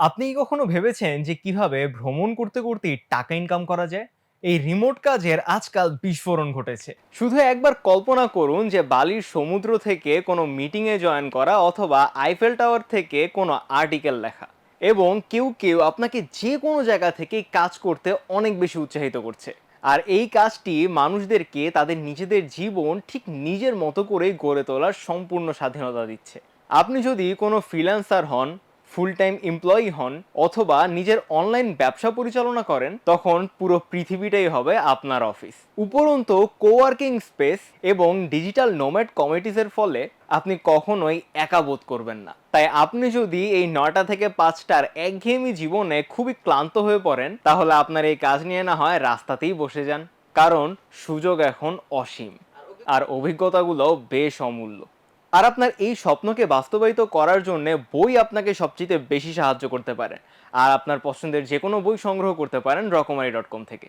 আপনি কি কখনো ভেবেছেন যে কীভাবে ভ্রমণ করতে করতেই টাকা ইনকাম করা যায়? এই রিমোট কাজের আজকাল বিস্ফোরণ ঘটেছে। শুধু একবার কল্পনা করুন যে বালির সমুদ্র থেকে কোনো মিটিংয়ে জয়েন করা অথবা আইফেল টাওয়ার থেকে কোনো আর্টিকেল লেখা এবং কেউ কেউ আপনাকে যে কোনো জায়গা থেকে কাজ করতে অনেক বেশি উৎসাহিত করছে। আর এই কাজটি মানুষদেরকে তাদের নিজেদের জীবন ঠিক নিজের মতো করেই গড়ে তোলার সম্পূর্ণ স্বাধীনতা দিচ্ছে। আপনি যদি কোনো ফ্রিল্যান্সার হন ফুল টাইম এমপ্লয়ি হন অথবা নিজের অনলাইন ব্যবসা পরিচালনা করেন, তখন পুরো পৃথিবীটাই হবে আপনার অফিস উপরন্তু কোওয়ার্কিং স্পেস এবং ডিজিটাল নোম্যাড কমিটিসের ফলে আপনি কখনোই একা বোধ করবেন না। তাই আপনি যদি এই নটা থেকে পাঁচটার একঘেয়েমি জীবনে খুবই ক্লান্ত হয়ে পড়েন, তাহলে আপনার এই কাজ নিয়ে না হয় রাস্তাতেই বসে যান। কারণ, সুযোগ এখন অসীম। আর অভিজ্ঞতাগুলো বেশ অমূল্য। আর আপনার এই স্বপ্নকে বাস্তবায়িত করার জন্য বই আপনাকে সবচেয়ে বেশি সাহায্য করতে পারে। আর আপনার পছন্দের যে কোনো বই সংগ্রহ করতে পারেন রকমারি ডট কম থেকে।